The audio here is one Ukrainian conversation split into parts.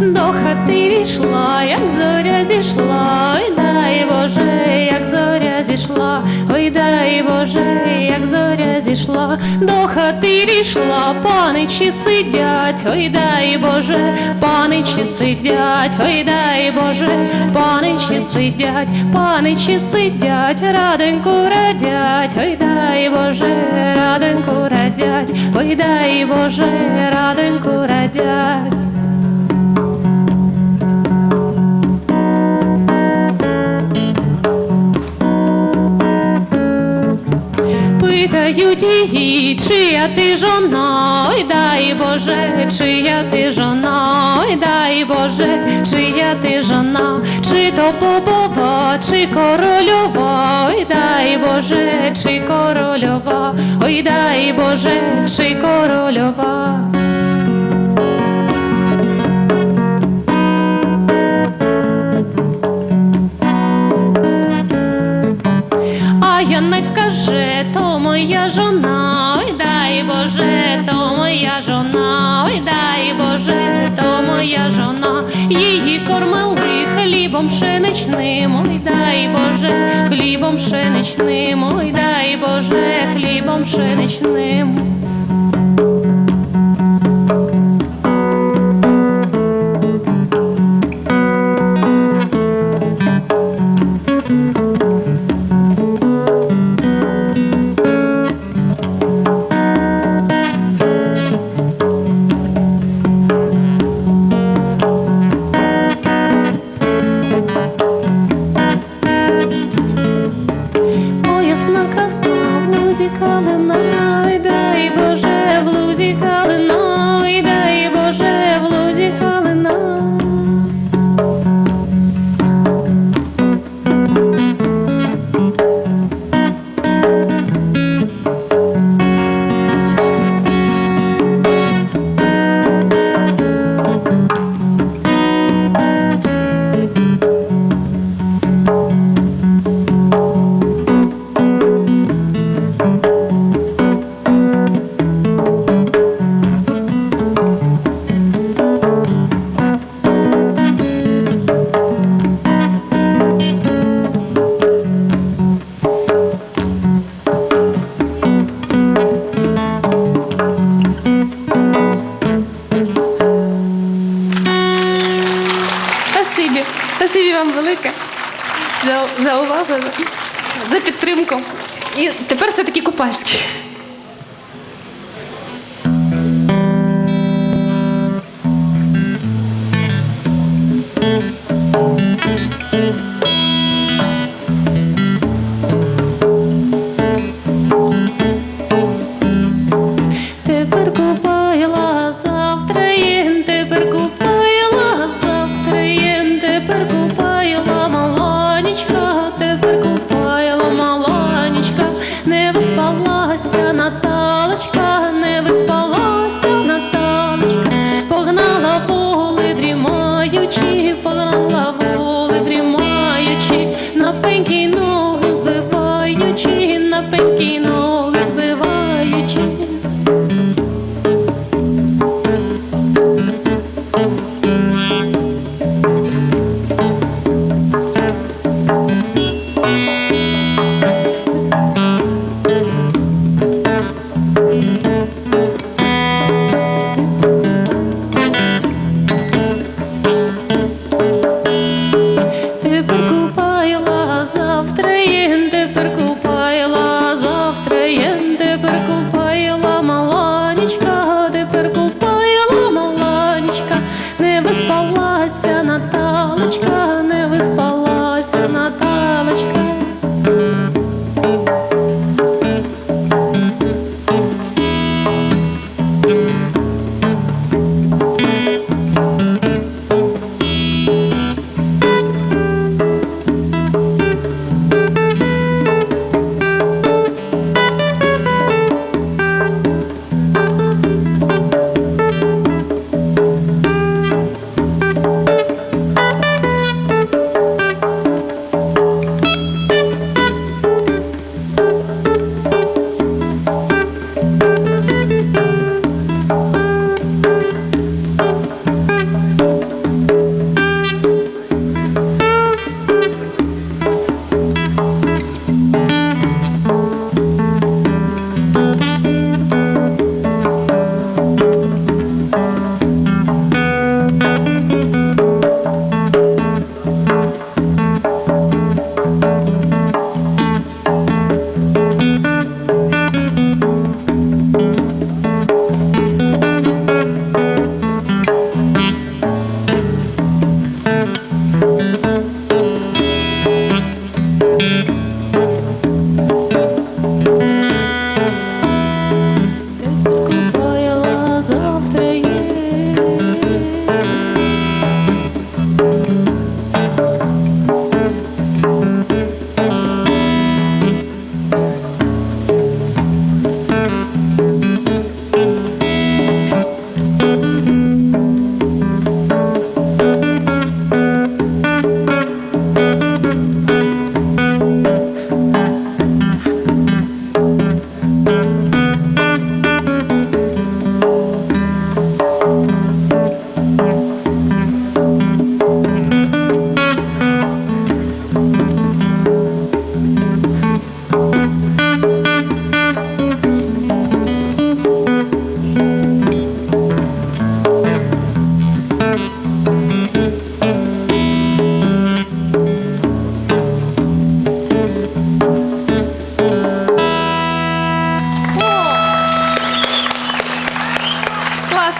До хати війшла, як зоря зійшла, ой дай Боже, як зоря зійшла, ой дай Боже, як зоря зійшла, до хати війшла, паничі сидять, ой дай Боже, паничі сидять, ой дай Боже, паничі сидять, паничі сидять, раденьку радять, ой дай Боже, радять, ой дай Боже, раденьку радять. Питають її, чия ти жона, ой дай Боже, чия ти жона, ой дай Боже, чия ти жона, чи то побова, чи корольова, ой дай Боже, чи корольова, ой дай Боже, чи корольова. А я не каже, то моя жона, ой дай Боже, то моя жона, ой дай Боже, то моя жона, її кормили хлібом пшеничним, ой дай Боже, хлібом пшеничним, ой дай хлібом пшеничним. Ой, ясна красна, в лузі за, за увагу, за, підтримку. І тепер все-таки Купальський.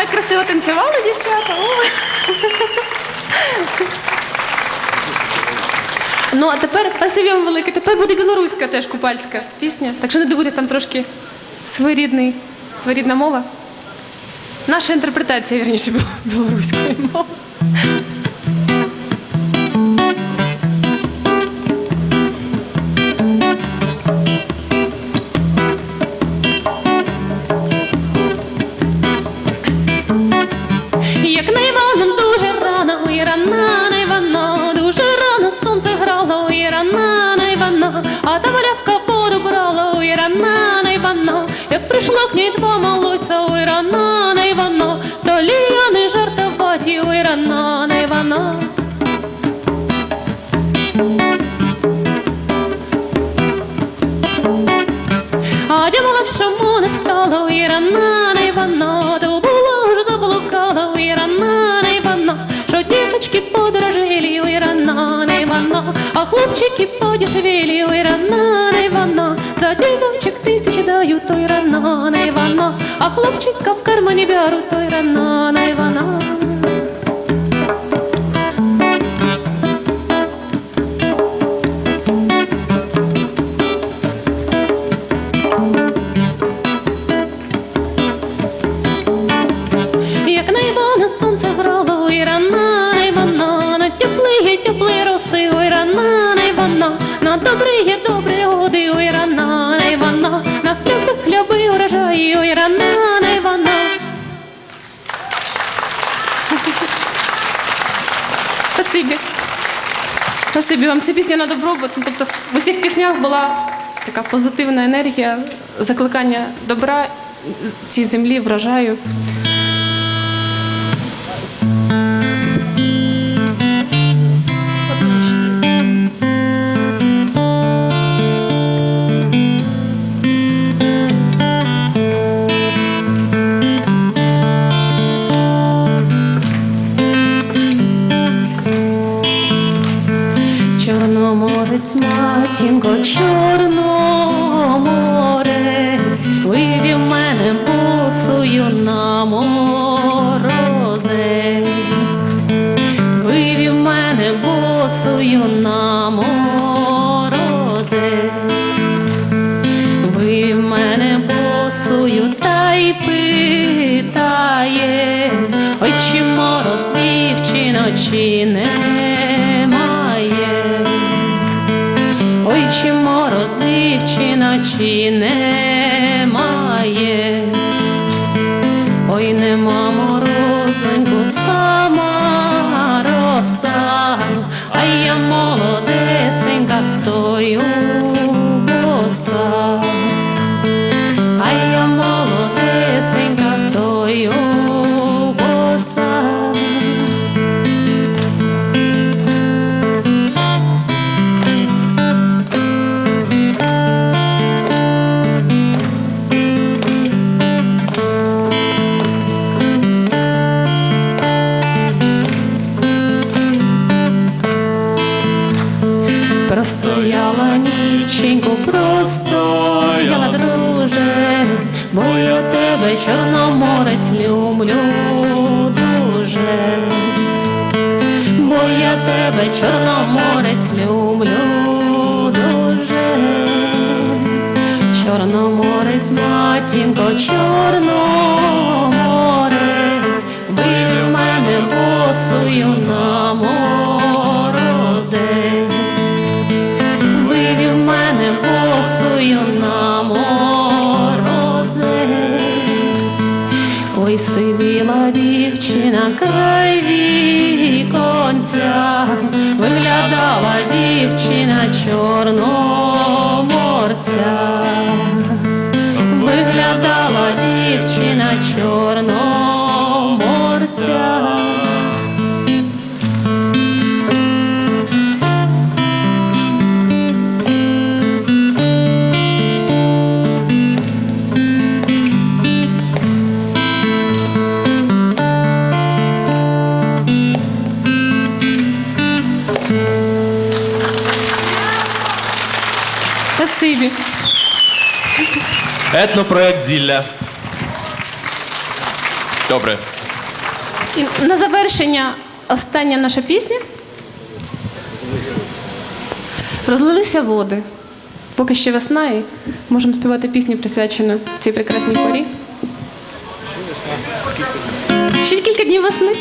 Так красиво танцювали, дівчата. Ну, а тепер спасибі велике. Тепер буде білоруська теж купальська пісня. Так що не дивуйтесь, там трошки своєрідний, своєрідна мова. Наша інтерпретація, вірніше, була білоруської мови. Рано на Івана. А дімала, чому не стало, ой, рано на Івана, то було ж заблукала, ой, рано на Івана, що дівочки подорожили, ой, рано на Івана, а хлопчики подешевели, ой, рано на Івана, за дівочок тисячі дають, ой, рано на Івана, а хлопчика в кармані беруть, ой, рано на Івана. Вам. Це пісня на добробут. Ну, Тобто в усіх піснях була така позитивна енергія, закликання добра цій землі, врожаю. Матінко, чорноморець, вивів мене босою на морозе, вивів мене босою на чи немає, ой, нема морозоньку, сама роса, а я молодесенька стою я тебе, чорноморець, люблю дуже, чорноморець, матінко, чорноморець, вивів мене босою на морозець вивів мене босою на морозець. Ой, сиділа дівчина край віконця, виглядала дівчина чорноморця, виглядала дівчина чорноморця. Спасибі. Етнопроект Зілля. Добре. І на завершення остання наша пісня. Розлилися води. Поки ще весна, і можемо співати пісню, присвячену цій прекрасній порі. Ще кілька днів весни.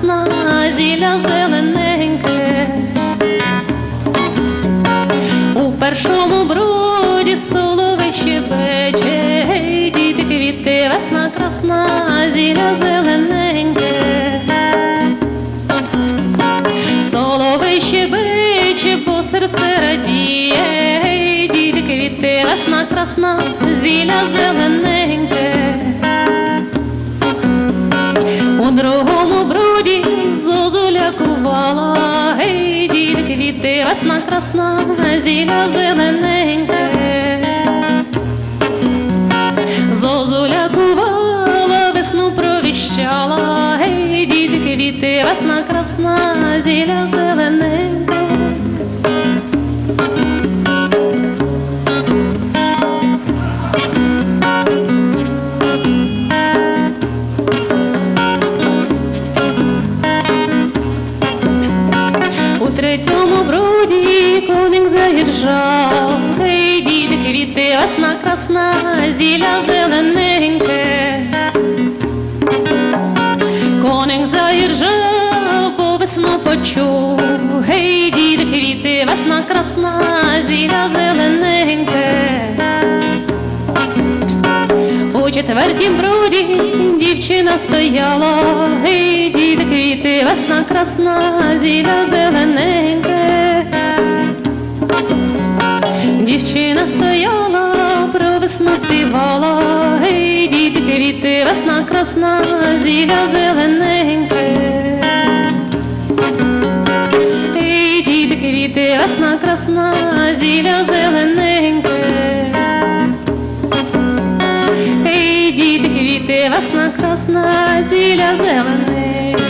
Весна зілля зелененьке. У першому броді соловей щебече, Гей, діти, квіти, весна красна, зілля зелененьке. Соловей щебече, бо серце радіє, діти, квіти, весна красна, зілля зелененьке. Квіти, весна красна, зілля зелененька. Зозуля кувала, весну провіщала, гей, діти, квіти, весна красна, зіля зелененька. У третьому броді коник заїжджав, гей, діти, квіти, весна красна, зілля зелененьке. Коник заїжджав, бо весну почув, гей, діти, квіти, весна красна, зілля зелененьке. Четвертім броді дівчина стояла, діти, квіти, весна красна, зілля зелененьке. Дівчина стояла, про весну співала, діти, квіти, весна красна, зілля зелененьке. Діти, квіти, весна красна, зілля зелененьке. Весна красна, зіля зелененьке.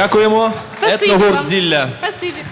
Дякуємо. Етногурт зілля. Спасибі.